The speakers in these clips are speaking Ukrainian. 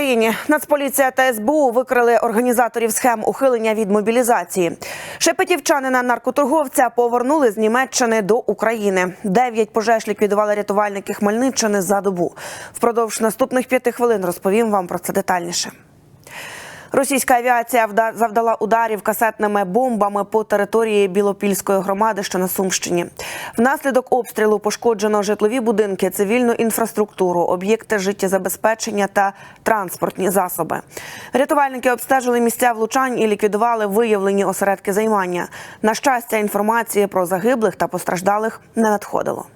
Україні Нацполіція та СБУ викрили організаторів схем ухилення від мобілізації. Шепетівчанина наркоторговця повернули з Німеччини до України. Дев'ять пожеж ліквідували рятувальники Хмельниччини за добу. Впродовж наступних п'яти хвилин розповім вам про це детальніше. Російська авіація вда- завдала ударів касетними бомбами по території Білопільської громади, що на Сумщині. Внаслідок обстрілу пошкоджено житлові будинки, цивільну інфраструктуру, об'єкти життєзабезпечення та транспортні засоби. Рятувальники обстежили місця влучань і ліквідували виявлені осередки займання. На щастя, інформації про загиблих та постраждалих не надходило.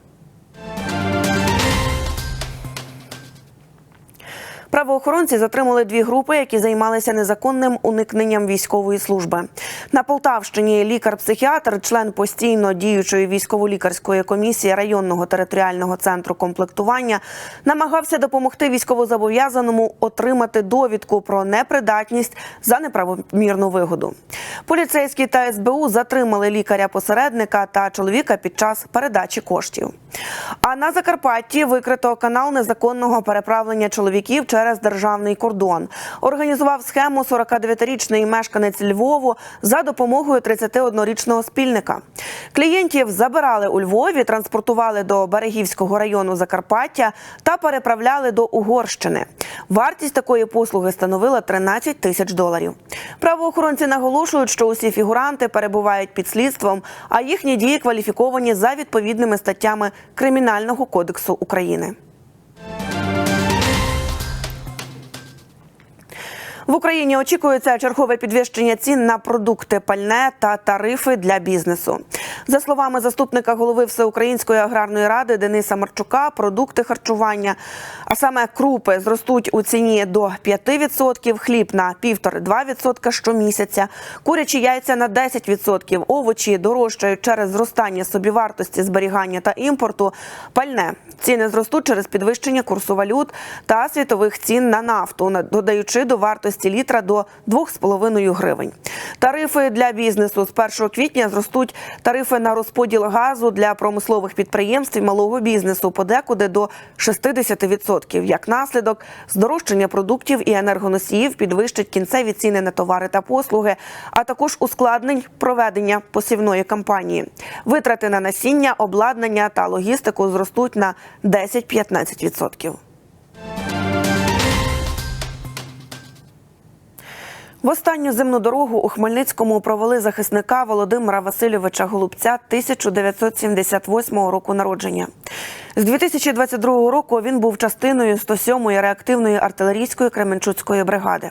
Правоохоронці затримали дві групи, які займалися незаконним уникненням військової служби. На Полтавщині лікар-психіатр, член постійно діючої військово-лікарської комісії районного територіального центру комплектування, намагався допомогти військовозобов'язаному отримати довідку про непридатність за неправомірну вигоду. Поліцейські та СБУ затримали лікаря-посередника та чоловіка під час передачі коштів. А на Закарпатті викрито канал незаконного переправлення чоловіків через державний кордон. Організував схему 49-річний мешканець Львову за допомогою 31-річного спільника. Клієнтів забирали у Львові, транспортували до Берегівського району Закарпаття та переправляли до Угорщини. Вартість такої послуги становила 13 тисяч доларів. Правоохоронці наголошують, що усі фігуранти перебувають під слідством, а їхні дії кваліфіковані за відповідними статтями Кримінального кодексу України. В Україні очікується чергове підвищення цін на продукти пальне та тарифи для бізнесу. За словами заступника голови Всеукраїнської аграрної ради Дениса Марчука, продукти харчування, а саме крупи, зростуть у ціні до 5%, хліб на 1,5-2% щомісяця, курячі яйця на 10%, овочі дорожчають через зростання собівартості зберігання та імпорту, пальне. Ціни зростуть через підвищення курсу валют та світових цін на нафту, на- додаючи до вартості літра до 2,5 гривень. Тарифи для бізнесу з 1 квітня зростуть тарифи на розподіл газу для промислових підприємств і малого бізнесу подекуди до 60%. Як наслідок, здорожчання продуктів і енергоносіїв підвищить кінцеві ціни на товари та послуги, а також ускладнень проведення посівної кампанії. Витрати на насіння, обладнання та логістику зростуть на 10-15%. В останню земну дорогу у Хмельницькому провели захисника Володимира Васильовича Голубця 1978 року народження. З 2022 року він був частиною 107-ї реактивної артилерійської Кременчуцької бригади.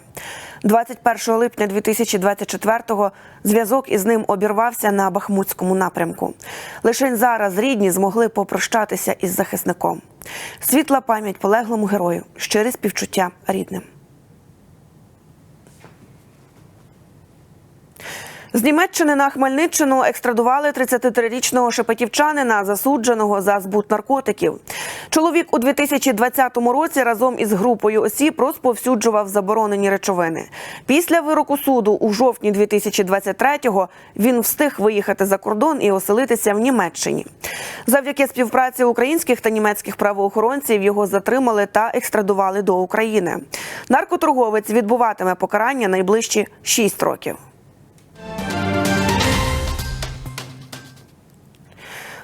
21 липня 2024-го зв'язок із ним обірвався на Бахмутському напрямку. Лише зараз рідні змогли попрощатися із захисником. Світла пам'ять полеглому герою, щире співчуття рідним. З Німеччини на Хмельниччину екстрадували 33-річного шепетівчанина, засудженого за збут наркотиків. Чоловік у 2020 році разом із групою осіб розповсюджував заборонені речовини. Після вироку суду у жовтні 2023-го він встиг виїхати за кордон і оселитися в Німеччині. Завдяки співпраці українських та німецьких правоохоронців його затримали та екстрадували до України. Наркоторговець відбуватиме покарання найближчі 6 років.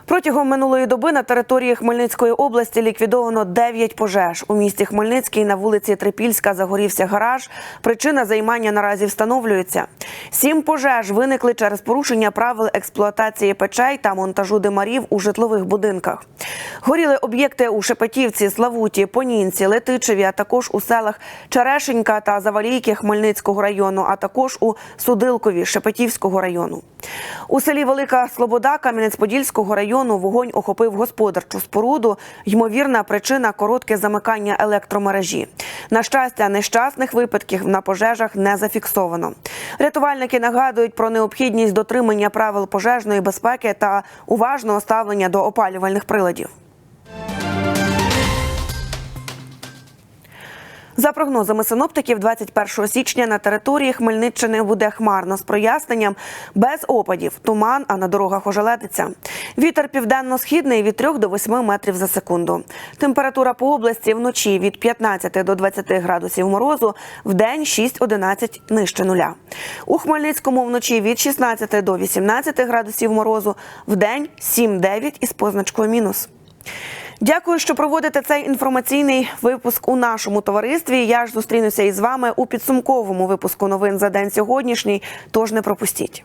Протягом минулої доби на території Хмельницької області ліквідовано 9 пожеж. У місті Хмельницький на вулиці Трипільська загорівся гараж. Причина займання наразі встановлюється. Сім пожеж виникли через порушення правил експлуатації печей та монтажу димарів у житлових будинках. Горіли об'єкти у Шепетівці, Славуті, Понінці, Летичеві, а також у селах Черешенька та Завалійки Хмельницького району, а також у Судилкові Шепетівського району. У селі Велика Слобода Кам'янець-Подільського району вогонь охопив господарчу споруду. Ймовірна причина коротке замикання електромережі. На щастя, нещасних випадків на пожежах не зафіксовано. Рятувальники нагадують про необхідність дотримання правил пожежної безпеки та уважного ставлення до опалювальних приладів. За прогнозами синоптиків, 21 січня на території Хмельниччини буде хмарно з проясненням, без опадів, туман, а на дорогах ожеледиться. Вітер південно-східний від 3 до 8 метрів за секунду. Температура по області вночі від 15 до 20 градусів морозу, в день 6-11 нижче нуля. У Хмельницькому вночі від 16 до 18 градусів морозу, в день 7-9 із позначкою мінус. Дякую, що проводите цей інформаційний випуск у нашому товаристві. Я ж зустрінуся із вами у підсумковому випуску новин за день сьогоднішній. Тож не пропустіть.